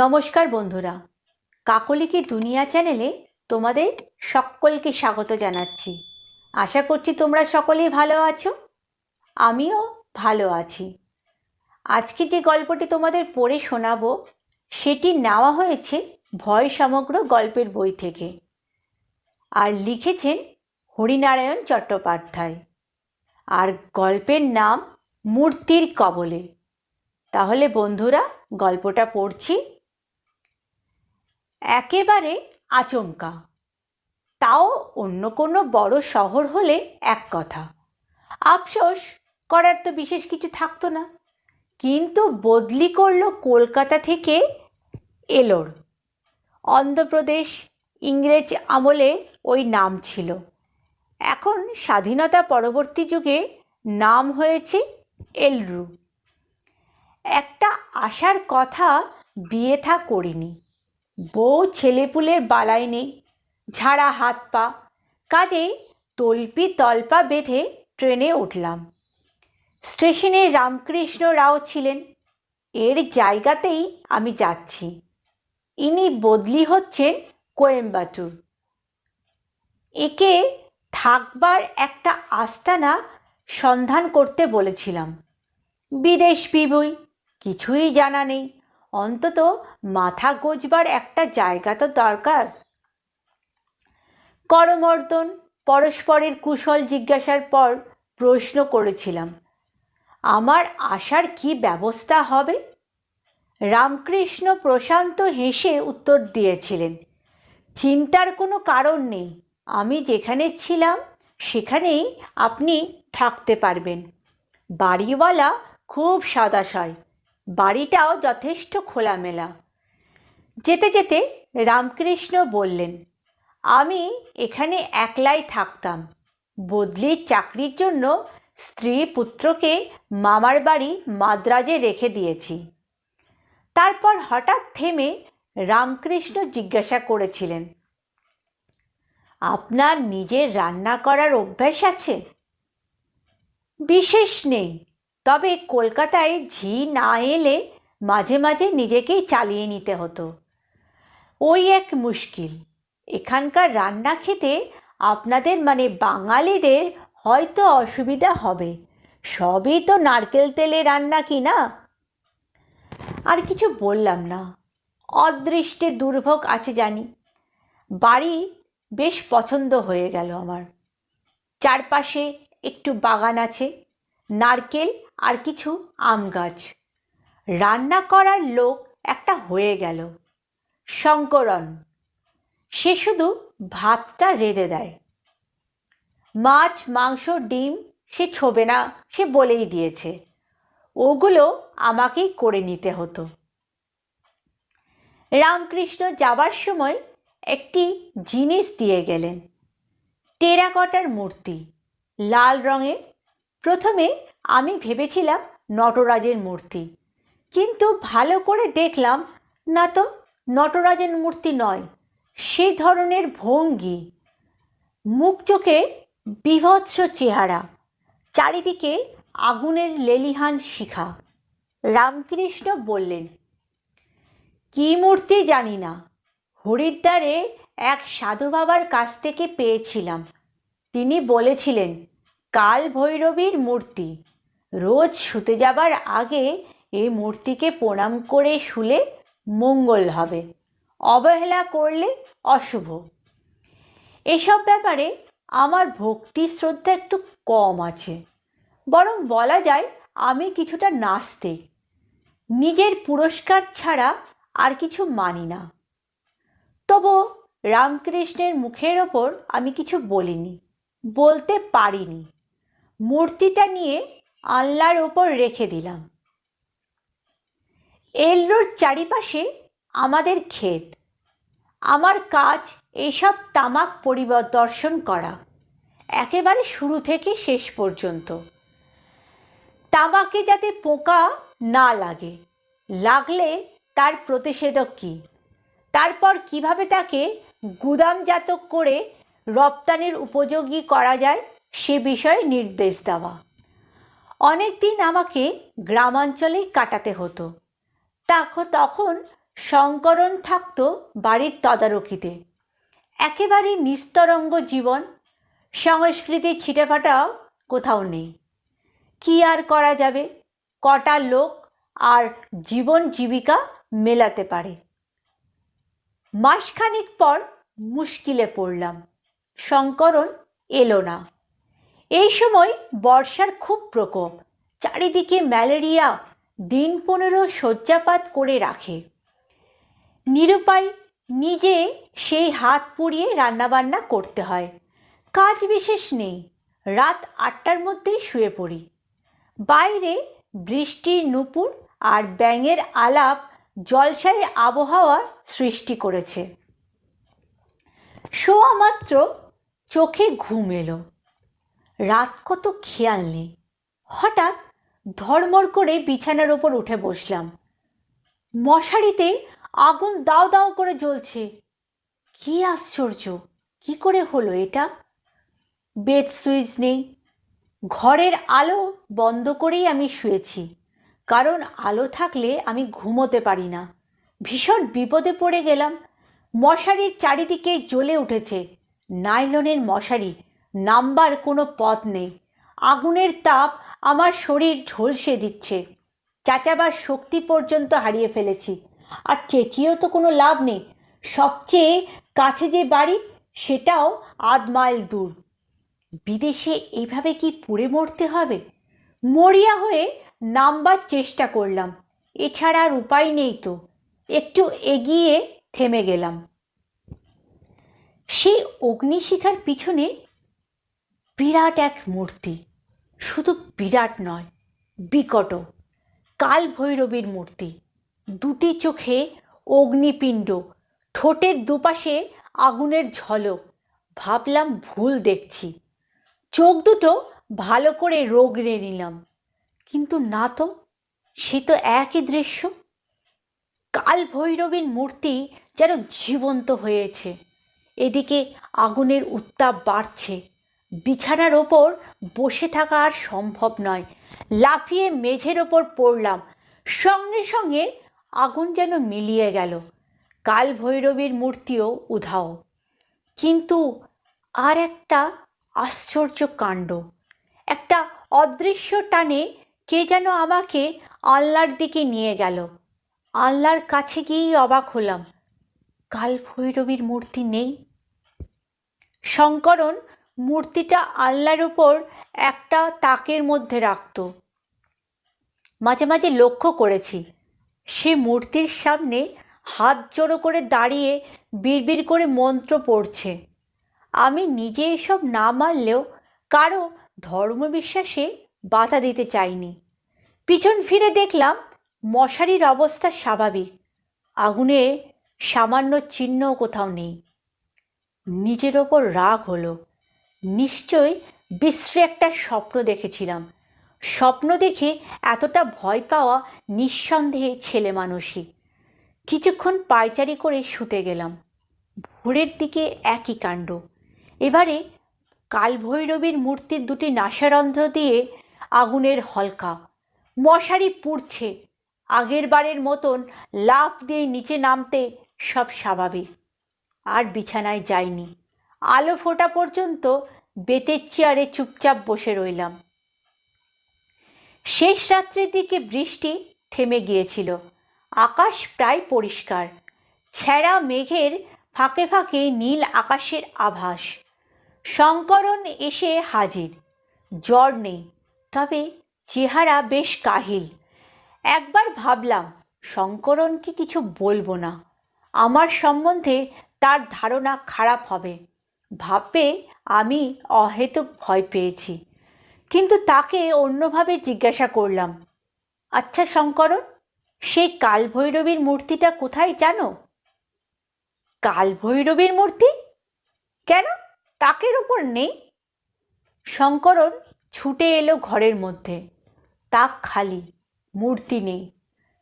নমস্কার বন্ধুরা। কাকলিকি দুনিয়া চ্যানেলে তোমাদের সকলকে স্বাগত জানাচ্ছি। আশা করছি তোমরা সকলেই ভালো আছো, আমিও ভালো আছি। আজকে যে গল্পটি তোমাদের পড়ে শোনাবো, সেটি নেওয়া হয়েছে ভয় সমগ্র গল্পের বই থেকে। আর লিখেছেন হরিনারায়ণ চট্টোপাধ্যায়। আর গল্পের নাম মূর্তির কবলে। তাহলে বন্ধুরা, গল্পটা পড়ছি একেবারে আচমকা। তাও অন্য কোনো বড় শহর হলে এক কথা। আফসোস করার তো বিশেষ কিছু থাকতো না। কিন্তু বদলি করল কলকাতা থেকে এলোর। অন্ধ্রপ্রদেশ ইংরেজ আমলে ওই নাম ছিল। এখন স্বাধীনতা পরবর্তী যুগে নাম হয়েছে এলরু। একটা আশার কথা বিয়ে থা করিনি। বউ ছেলেপুলের বালাই নেই, ঝাড়া হাত পা। কাজেই তল্পি তল্পা বেঁধে ট্রেনে উঠলাম। স্টেশনে রামকৃষ্ণ রাও ছিলেন। এর জায়গাতেই আমি যাচ্ছি। ইনি বদলি হচ্ছেন কোয়েম্বাটুর। একে থাকবার একটা আস্তানা সন্ধান করতে বলেছিলাম। বিদেশ বিবুই, কিছুই জানা নেই। অন্তত মাথা গোজবার একটা জায়গা তো দরকার। করমর্দন, পরস্পরের কুশল জিজ্ঞাসার পর প্রশ্ন করেছিলাম, আমার আসার কি ব্যবস্থা হবে? রামকৃষ্ণ প্রশান্ত হেসে উত্তর দিয়েছিলেন, চিন্তার কোনো কারণ নেই, আমি যেখানে ছিলাম সেখানেই আপনি থাকতে পারবেন। বাড়িওয়ালা খুব সাদাশয় বাড়িটাও যথেষ্ট খোলামেলা। যেতে যেতে রামকৃষ্ণ বললেন, আমি এখানে একলাই থাকতাম। বদলির চাকরির জন্য স্ত্রী পুত্রকে মামার বাড়ি মাদ্রাজে রেখে দিয়েছি। তারপর হঠাৎ থেমে রামকৃষ্ণ জিজ্ঞাসা করেছিলেন, আপনার নিজের রান্না করার অভ্যাস আছে? বিশেষ নেই। তবে কলকাতায় ঝি না এলে মাঝে মাঝে নিজেকেই চালিয়ে নিতে হতো। ওই এক মুশকিল। এখানকার রান্না খেতে আপনাদের মানে বাঙালিদের হয়তো অসুবিধা হবে। সবই তো নারকেল তেলে রান্না কি না? আর কিছু বললাম না। অদৃষ্টে দুর্ভোগ আছে জানি। বাড়ি বেশ পছন্দ হয়ে গেল আমার। চারপাশে একটু বাগান আছে। নারকেল আর কিছু আম গাছ। রান্না করার লোক একটা হয়ে গেল। শঙ্করন, সে শুধু ভাতটা রেঁধে দেয়। মাছ, মাংস, ডিম সে ছোবে না, সে বলেই দিয়েছে। ওগুলো আমাকেই করে নিতে হতো। রামকৃষ্ণ যাবার সময় একটি জিনিস দিয়ে গেলেন। টেরাকটার মূর্তি, লাল রঙের প্রথমে আমি ভেবেছিলাম নটরাজের মূর্তি, কিন্তু ভালো করে দেখলাম না তো নটরাজের মূর্তি নয়, সে ধরনের ভঙ্গি। মুখ চোখের বিভৎস চেহারা, চারিদিকে আগুনের লেলিহান শিখা। রামকৃষ্ণ বললেন, কি মূর্তি জানি না, হরিদ্বারে এক সাধু বাবার কাছ থেকে পেয়েছিলাম। তিনি বলেছিলেন কাল ভৈরবীর মূর্তি। রোজ শুতে যাবার আগে এই মূর্তিকে প্রণাম করে শুলে মঙ্গল হবে, অবহেলা করলে অশুভ। এসব ব্যাপারে আমার ভক্তি শ্রদ্ধা একটু কম আছে। বরং বলা যায় আমি কিছুটা নাস্তিক। নিজের পুরস্কার ছাড়া আর কিছু মানি না। তবু রামকৃষ্ণের মুখের ওপর আমি কিছু বলিনি, বলতে পারিনি। মূর্তিটা নিয়ে আল্লার ওপর রেখে দিলাম। এলরোড চারিপাশে আমাদের ক্ষেত। আমার কাজ এইসব তামাক পরিদর্শন করা। একেবারে শুরু থেকে শেষ পর্যন্ত। তামাকে যাতে পোকা না লাগে, লাগলে তার প্রতিষেধক কী? তারপর কীভাবে তাকে গুদামজাত করে রপ্তানির উপযোগী করা যায়? সে বিষয়ে নির্দেশ দেওয়া। অনেক দিন আমাকে গ্রামাঞ্চলেই কাটাতে হতো। তখন শঙ্করণ থাকতো বাড়ির তদারকিতে। একেবারে নিস্তরঙ্গ জীবন, সংস্কৃতির ছিটেফাটাও কোথাও নেই। কি আর করা যাবে? কটা লোক আর জীবন জীবিকা মেলাতে পারে। মাসখানিক পর মুশকিলে পড়লাম। শঙ্করণ এলো না। এই সময় বর্ষার খুব প্রকোপ। চারিদিকে ম্যালেরিয়া দিন পনেরো শয্যাপাত করে রাখে। নিরুপায় নিজে সেই হাত পুড়িয়ে রান্নাবান্না করতে হয়। কাজ বিশেষ নেই, রাত আটটার মধ্যেই শুয়ে পড়ি। বাইরে বৃষ্টির নুপুর আর ব্যাঙের আলাপ জলসায় আবহাওয়ার সৃষ্টি করেছে। শোয়া মাত্র চোখে ঘুম এলো। রাত কত খেয়াল নেই। হঠাৎ ধর্মর করে বিছানার ওপর উঠে বসলাম। মশারিতে আগুন দাও দাও করে জ্বলছে। কি আশ্চর্য! কি করে হলো এটা? বেড সুইচ নেই। ঘরের আলো বন্ধ করেই আমি শুয়েছি। কারণ আলো থাকলে আমি ঘুমোতে পারি না। ভীষণ বিপদে পড়ে গেলাম। মশারির চারিদিকে জ্বলে উঠেছে। নাইলনের মশারি নাম্বার কোনো পথ নেই। আগুনের তাপ আমার শরীর ঝলসে দিচ্ছে। চাচাবার শক্তি পর্যন্ত হারিয়ে ফেলেছি। আর চেঁচিয়েও তো কোনো লাভ নেই। সবচেয়ে কাছে যে বাড়ি, সেটাও আধ মাইল দূর। বিদেশে এইভাবে কি পুড়ে মরতে হবে? মরিয়া হয়ে নামবার চেষ্টা করলাম। এছাড়া আর উপায় নেই তো। একটু এগিয়ে থেমে গেলাম। সেই অগ্নিশিখার পিছনে বিরাট এক মূর্তি। শুধু বিরাট নয় বিকট কাল ভৈরবীর মূর্তি। দুটি চোখে অগ্নিপিণ্ড। ঠোঁটের দুপাশে আগুনের ঝলক। ভাবলাম ভুল দেখছি। চোখ দুটো ভালো করে রোগড়ে নিলাম। কিন্তু না তো, সে তো একই দৃশ্য। কাল ভৈরবীর মূর্তি যেন জীবন্ত হয়েছে। এদিকে আগুনের উত্তাপ বাড়ছে। বিছানার ওপর বসে থাকা আর সম্ভব নয়। লাফিয়ে মেঝের ওপর পড়লাম। সঙ্গে সঙ্গে আগুন যেন মিলিয়ে গেল। কাল ভৈরবীর মূর্তিও উধাও। কিন্তু আর একটা আশ্চর্য কাণ্ড। একটা অদৃশ্য টানে কে যেন আমাকে আল্লাহর দিকে নিয়ে গেল। আল্লাহর কাছে গিয়েই অবাক হলাম। কাল ভৈরবীর মূর্তি নেই। শঙ্করণ মূর্তিটা আল্লাহর ওপর একটা তাকের মধ্যে রাখত। মাঝে মাঝে লক্ষ্য করেছি, সে মূর্তির সামনে হাত জোড়ো করে দাঁড়িয়ে বিড়বিড় করে মন্ত্র পড়ছে। আমি নিজে এসব না মানলেও কারও ধর্মবিশ্বাসে বাধা দিতে চাইনি। পিছন ফিরে দেখলাম মশারির অবস্থা স্বাভাবিক। আগুনে সামান্য চিহ্ন কোথাও নেই। নিজের ওপর রাগ হলো। নিশ্চয় বিশ্রী একটা স্বপ্ন দেখেছিলাম। স্বপ্ন দেখে এতটা ভয় পাওয়া নিঃসন্দেহে ছেলে মানুষই। কিছুক্ষণ পায়চারি করে শুতে গেলাম। ভোরের দিকে একই কাণ্ড। এবারে কালভৈরবীর মূর্তির দুটি নাসারন্ধ্র দিয়ে আগুনের হলকা। মশারি পুড়ছে। আগের বারের মতন লাফ দিয়ে নিচে নামতে সব স্বাভাবিক। আর বিছানায় যাইনি। আলো ফোটা পর্যন্ত বেতের চেয়ারে চুপচাপ বসে রইলাম। শেষ রাত্রের দিকে বৃষ্টি থেমে গিয়েছিল। আকাশ প্রায় পরিষ্কার। ছেঁড়া মেঘের ফাঁকে ফাঁকে নীল আকাশের আভাস। শঙ্করণ এসে হাজির। জ্বর নেই, তবে চেহারা বেশ কাহিল। একবার ভাবলাম শঙ্করণকে কিছু বলব না। আমার সম্বন্ধে তার ধারণা খারাপ হবে। ভাববে আমি অহেতুক ভয় পেয়েছি। কিন্তু তাকে অন্যভাবে জিজ্ঞাসা করলাম আচ্ছা শঙ্করণ সেই কালভৈরবীর মূর্তিটা কোথায় জানো? কালভৈরবীর মূর্তি? কেন? তাকের ওপর নেই? শঙ্করণ ছুটে এলো ঘরের মধ্যে। তাক খালি, মূর্তি নেই।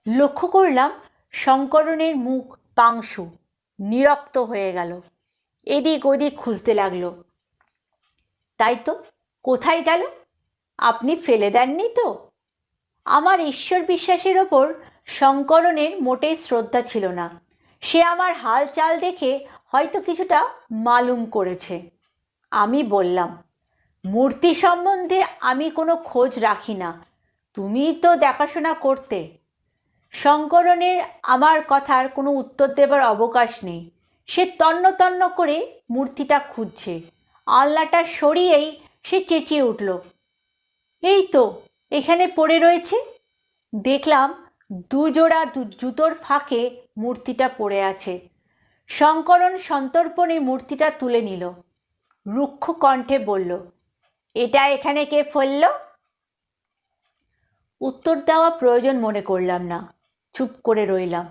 লক্ষ্য করলাম শঙ্করণের মুখ পাংশু, নিরক্ত হয়ে গেল। এদিক ওদিক খুঁজতে লাগল। তাই তো কোথায় গেল? আপনি ফেলে দেননি তো? আমার ঈশ্বর বিশ্বাসের ওপর শঙ্করনের মোটেই শ্রদ্ধা ছিল না। সে আমার হাল চাল দেখে হয়তো কিছুটা মালুম করেছে। আমি বললাম, মূর্তি সম্বন্ধে আমি কোনো খোঁজ রাখি না। তুমিই তো দেখাশোনা করতে। শঙ্করনের আমার কথার কোনো উত্তর দেবার অবকাশ নেই। সে তন্ন তন্ন করে মূর্তিটা খুঁজছে। আলনাটা সরিয়েই সে চেঁচিয়ে উঠল, এই তো, এখানে পড়ে রয়েছে? দেখলাম দুজোড়া জুতোর ফাঁকে মূর্তিটা পড়ে আছে। শঙ্করন সন্তর্পণে মূর্তিটা তুলে নিল। রুক্ষ কণ্ঠে বলল, এটা এখানে কে ফেলল? উত্তর দেওয়া প্রয়োজন মনে করলাম না, চুপ করে রইলাম।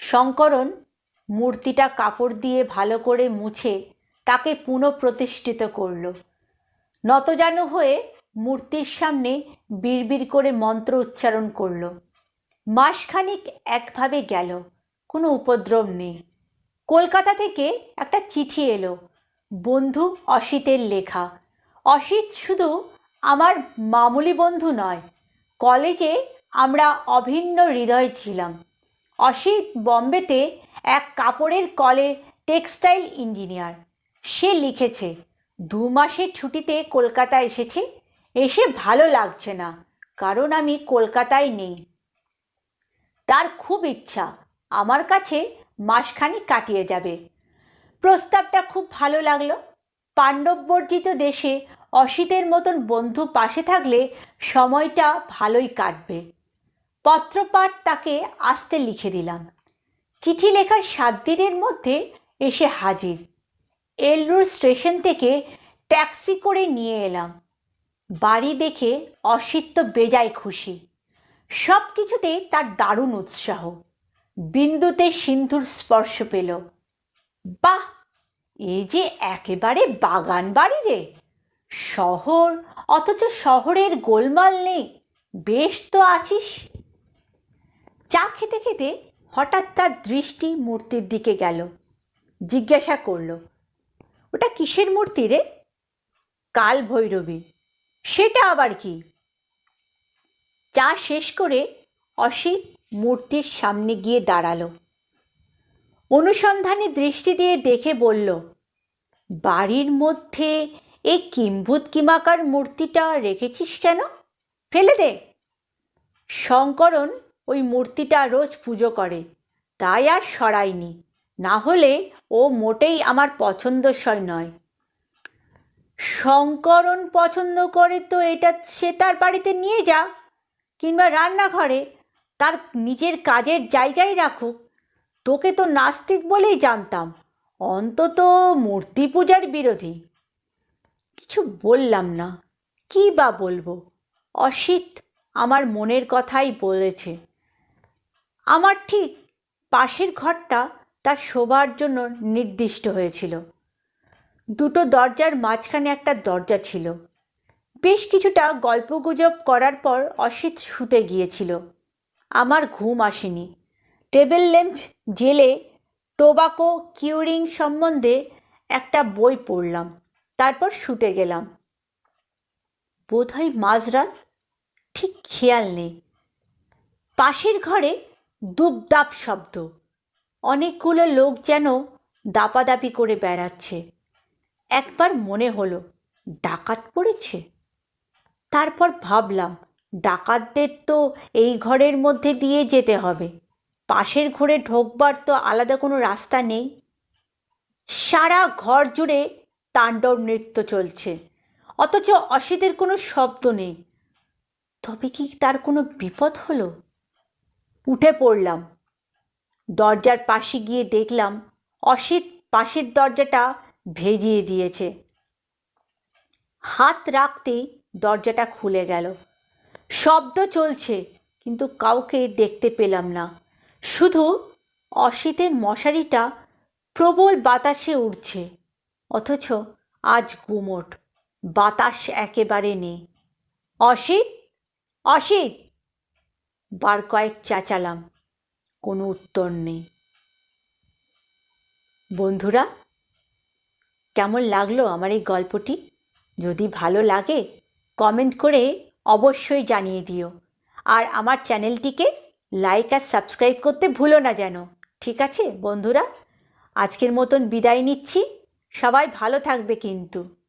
শঙ্করন মূর্তিটা কাপড় দিয়ে ভালো করে মুছে তাকে পুনঃপ্রতিষ্ঠিত করল। নতজানু হয়ে মূর্তির সামনে বিড়বিড় করে মন্ত্র উচ্চারণ করল। মাসখানিক একভাবে গেল, কোনো উপদ্রব নেই। কলকাতা থেকে একটা চিঠি এলো, বন্ধু অসিতের লেখা। অসিত শুধু আমার মামুলি বন্ধু নয়, কলেজে আমরা অভিন্ন হৃদয় ছিলাম। অসিত বম্বেতে এক কাপড়ের কলের টেক্সটাইল ইঞ্জিনিয়ার। সে লিখেছে, দু মাসের ছুটিতে কলকাতা এসেছে। এসে ভালো লাগছে না, কারণ আমি কলকাতায় নেই। তার খুব ইচ্ছা, আমার কাছে মাসখানিক কাটিয়ে যাবে। প্রস্তাবটা খুব ভালো লাগল। পাণ্ডববর্জিত দেশে অসিতের মতন বন্ধু পাশে থাকলে সময়টা ভালোই কাটবে। পত্রপাঠ তাকে আসতে লিখে দিলাম। চিঠি লেখার সাত দিনের মধ্যে এসে হাজির। এলরুর স্টেশন থেকে ট্যাক্সি করে নিয়ে এলাম। বাড়ি দেখে অসিত তো বেজায় খুশি। সব কিছুতে তার দারুণ উৎসাহ। বিন্দুতে সিন্ধুর স্পর্শ পেল। বাহ! এ যে একেবারে বাগান বাড়ি রে। শহর, অথচ শহরের গোলমাল নেই। বেশ তো আছিস। চা খেতে খেতে হঠাৎ তার দৃষ্টি মূর্তির দিকে গেল। জিজ্ঞাসা করল, ওটা কিসের মূর্তি রে? কাল ভৈরবী। সেটা আবার কি? চা শেষ করে অসিত মূর্তির সামনে গিয়ে দাঁড়াল। অনুসন্ধানে দৃষ্টি দিয়ে দেখে বলল, বাড়ির মধ্যে এই কিম্ভূত কিমাকার মূর্তিটা রেখেছিস কেন? ফেলে দে। শঙ্করন ওই মূর্তিটা রোজ পুজো করে। তাই আর সরাইনি। না হলে ও মোটেই আমার পছন্দসই নয়। শঙ্করন পছন্দ করে তো এটা সে তার বাড়িতে নিয়ে যা, কিংবা রান্নাঘরে তার নিজের কাজের জায়গায় রাখুক। তোকে তো নাস্তিক বলেই জানতাম, অন্তত মূর্তি পূজার বিরোধী। কিছু বললাম না, কী বা বলব? অসিত আমার মনের কথাই বলেছে। আমার ঠিক পাশের ঘরটা তার শোবার জন্য নির্দিষ্ট হয়েছিল। দুটো দরজার মাঝখানে একটা দরজা ছিল। বেশ কিছুটা গল্পগুজব করার পর অসিত শুতে গিয়েছিল। আমার ঘুম আসেনি। টেবিল ল্যাম্প জেলে টোবাকো কিউরিং সম্বন্ধে একটা বই পড়লাম। তারপর শুতে গেলাম। বোধহয় মাঝরাত? ঠিক খেয়াল নেই। পাশের ঘরে দুপদাপ শব্দ। অনেকগুলো লোক যেন দাপাদাপি করে বেড়াচ্ছে। একবার মনে হলো, ডাকাত পড়েছে? তারপর ভাবলাম, ডাকাতদের তো এই ঘরের মধ্যে দিয়ে যেতে হবে। পাশের ঘরে ঢোকবার তো আলাদা কোনো রাস্তা নেই। সারা ঘর জুড়ে তাণ্ডব নৃত্য চলছে। অথচ অসিতের কোনো শব্দ নেই। তবে কি তার কোনো বিপদ হলো? উঠে পড়লাম। দরজার পাশে গিয়ে দেখলাম অসিত পাশের দরজাটা ভেজিয়ে দিয়েছে। হাত রাখতেই দরজাটা খুলে গেল। শব্দ চলছে, কিন্তু কাউকে দেখতে পেলাম না। শুধু অসিতের মশারিটা প্রবল বাতাসে উড়ছে, অথচ আজ গুমোট, বাতাস একেবারে নেই। অসিত? অসিত? বার কয়েক চাচালাম, কোনো উত্তর নেই। বন্ধুরা, কেমন লাগল আমার এই গল্পটি? যদি ভালো লাগে কমেন্ট করে অবশ্যই জানিয়ে দিও। আর আমার চ্যানেলটিকে লাইক আর সাবস্ক্রাইব করতে ভুলো না যেন। ঠিক আছে, বন্ধুরা? আজকের মতন বিদায় নিচ্ছি। সবাই ভালো থাকবে কিন্তু।